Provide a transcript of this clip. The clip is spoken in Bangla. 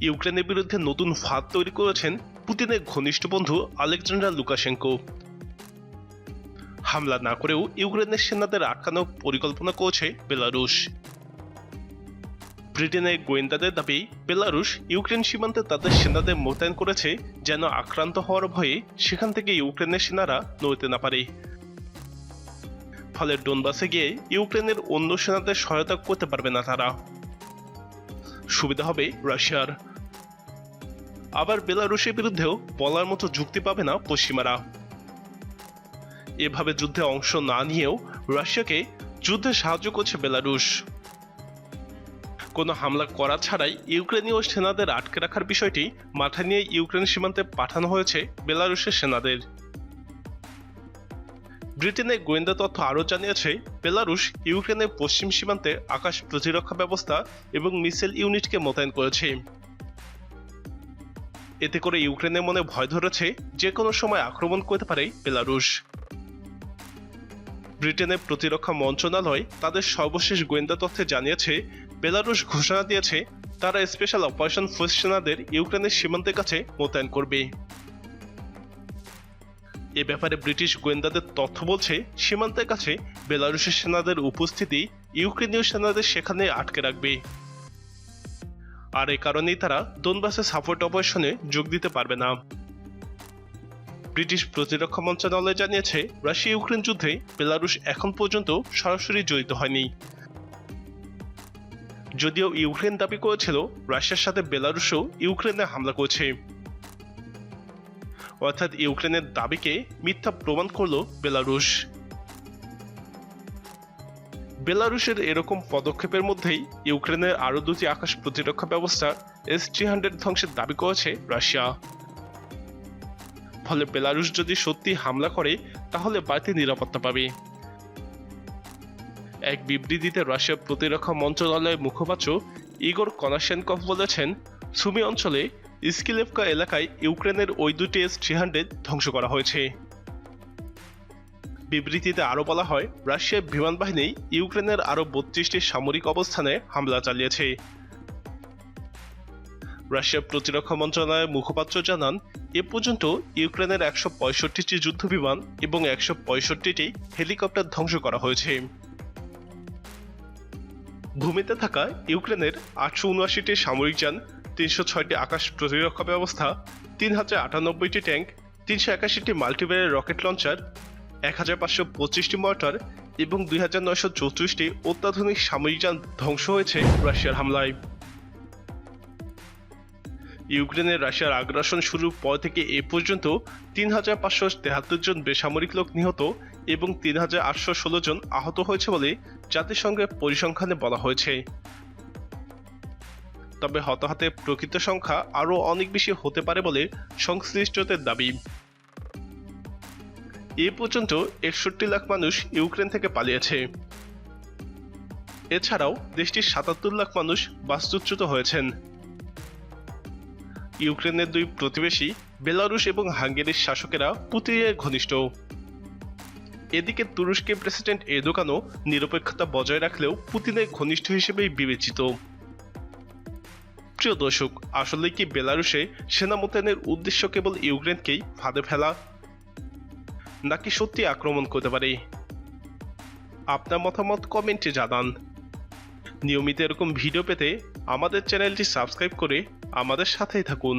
ইউক্রেনের বিরুদ্ধে নতুন ফাঁদ তৈরি করেছেন পুতিনের ঘনিষ্ঠ বন্ধু আলেকজান্ডার লুকাশেঙ্কো। হামলা না করেও ইউক্রেনের সেনাদের আটকানোর পরিকল্পনা করেছে বেলারুশ। ব্রিটেনের গোয়েন্দাদের দাবি, বেলারুশ ইউক্রেন সীমান্তে তাদের সেনাদের মোতায়েন করেছে যেন আক্রান্ত হওয়ার ভয়ে সেখান থেকে ইউক্রেনের সেনারা নড়তে না পারে। ফলে ডোনবাসে গিয়ে ইউক্রেনের অন্য সেনাদের সহায়তা করতে পারবে না তারা। সুবিধা হবে রাশিয়ার। আবার বেলারুশের বিরুদ্ধেও বলার মতো যুক্তি পাবে না পশ্চিমারা। এভাবে যুদ্ধে অংশ না নিয়েও রাশিয়াকে যুদ্ধে সাহায্য করছে বেলারুশ। কোনো হামলা করা ছাড়াই ইউক্রেনীয় সেনাদের আটকে রাখার বিষয়টি মাথা নিয়ে ইউক্রেন সীমান্তে পাঠানো হয়েছে বেলারুশের সেনাদের। ব্রিটেনের গোয়েন্দা তথ্য আরও জানিয়েছে, বেলারুশ ইউক্রেনের পশ্চিম সীমান্তে আকাশ প্রতিরক্ষা ব্যবস্থা এবং মিসাইল ইউনিটকে মোতায়েন করেছে। এতে করে ইউক্রেনের মনে ভয় ধরেছে যে কোনো সময় আক্রমণ করতে পারে বেলারুশ। ব্রিটেনের প্রতিরক্ষা মন্ত্রণালয় তাদের সর্বশেষ গোয়েন্দা তথ্যে জানিয়েছে, বেলারুশ ঘোষণা দিয়েছে, তারা স্পেশাল অপারেশন ফোর্স সেনাদের ইউক্রেনের সীমান্তের কাছে মোতায়েন করবে। এ ব্যাপারে ব্রিটিশ গোয়েন্দাদের তথ্য বলছে, সীমান্তের কাছে বেলারুশের সেনাদের উপস্থিতি ইউক্রেনীয় সেনাদের সেখানে আটকে রাখবে। আর এ কারণেই তারা দোনবাসে সাপোর্ট অপারেশনে যোগ দিতে পারবে না। ব্রিটিশ প্রতিরক্ষা মন্ত্রণালয় জানিয়েছে রাশিয়া ইউক্রেন যুদ্ধে বেলারুশ এখন পর্যন্ত সরাসরি জড়িত হয়নি। যদিও ইউক্রেন দাবি করেছিল, রাশিয়ার সাথে বেলারুশও ইউক্রেনে হামলা করেছে। অর্থাৎ ইউক্রেনের দাবিকে মিথ্যা প্রমাণ করল বেলারুশ। বেলারুশের এরকম পদক্ষেপের মধ্যেই ইউক্রেনের আরও দুটি আকাশ প্রতিরক্ষা ব্যবস্থা এস থ্রি হান্ড্রেড ধ্বংসের দাবি করেছে রাশিয়া। ফলে বেলারুশ যদি সত্যি হামলা করে, তাহলে বাড়তি নিরাপত্তা পাবে। এক বিবৃতিতে রাশিয়ার প্রতিরক্ষা মন্ত্রণালয়ের মুখপাত্র ইগোর কনাশেনকভ বলেছেন, সুমি অঞ্চলে ইস্কিলেভকা এলাকায় ইউক্রেনের ওই দুটি এস থ্রি হান্ড্রেড ধ্বংস করা হয়েছে। বিবৃতিতে আরও বলা হয়, রাশিয়ার বিমান বাহিনী ইউক্রেনের আরও বত্রিশটি সামরিক অবস্থানে হামলা চালিয়েছে। রাশিয়ার প্রতিরক্ষা মন্ত্রণালয়ের মুখপাত্র জানান, এ পর্যন্ত ইউক্রেনের একশো পঁয়ষট্টিটি যুদ্ধ বিমান এবং একশো পঁয়ষট্টিটি হেলিকপ্টার ধ্বংস করা হয়েছে। ভূমিতে থাকা ইউক্রেনের আটশো উনআশিটি সামরিক যান তিনশো ছয়টি আকাশ প্রতিরক্ষা ব্যবস্থা তিন হাজার আটানব্বইটি ট্যাঙ্ক, তিনশো একাশিটি মাল্টিভেয়ার রকেট লঞ্চার এক হাজার পাঁচশো পঁচিশটি মর্টার এবং দুই হাজার নয়শো চৌত্রিশটি অত্যাধুনিক সামরিক যান ধ্বংস হয়েছে রাশিয়ার হামলায়। ইউক্রেনের রাশিয়ার আগ্রাসন শুরুর পর থেকে এ পর্যন্ত তিন হাজার পাঁচশো তেহাত্তর জন বেসামরিক লোক নিহত এবং তিন হাজার আটশো ষোলো জন আহত হয়েছে বলে জাতিসংঘের পরিসংখ্যানে বলা হয়েছে। তবে হতাহতের প্রকৃত সংখ্যা আরও অনেক বেশি হতে পারে বলে সংশ্লিষ্টদের দাবি। এ পর্যন্ত একষট্টি লাখ মানুষ ইউক্রেন থেকে পালিয়েছে। এছাড়াও দেশটির সাতাত্তর লাখ মানুষ বাস্তুচ্যুত হয়েছেন। ইউক্রেনের দুই প্রতিবেশী বেলারুশ এবং হাঙ্গেরির শাসকেরা পুতিনের ঘনিষ্ঠ। এদিকে তুরস্কের প্রেসিডেন্ট এদোকানও নিরপেক্ষতা বজায় রাখলেও পুতিনের ঘনিষ্ঠ হিসেবেই বিবেচিত। প্রিয় দর্শক, আসলে কি বেলারুশে সেনা মোতায়েনের উদ্দেশ্য কেবল ইউক্রেনকেই ফাঁদে ফেলা? নাকি সত্যি আক্রমণ করতে পারে? আপনার মতামত কমেন্টে জানান। নিয়মিত এরকম ভিডিও পেতে আমাদের চ্যানেলটি সাবস্ক্রাইব করে আমাদের সাথেই থাকুন।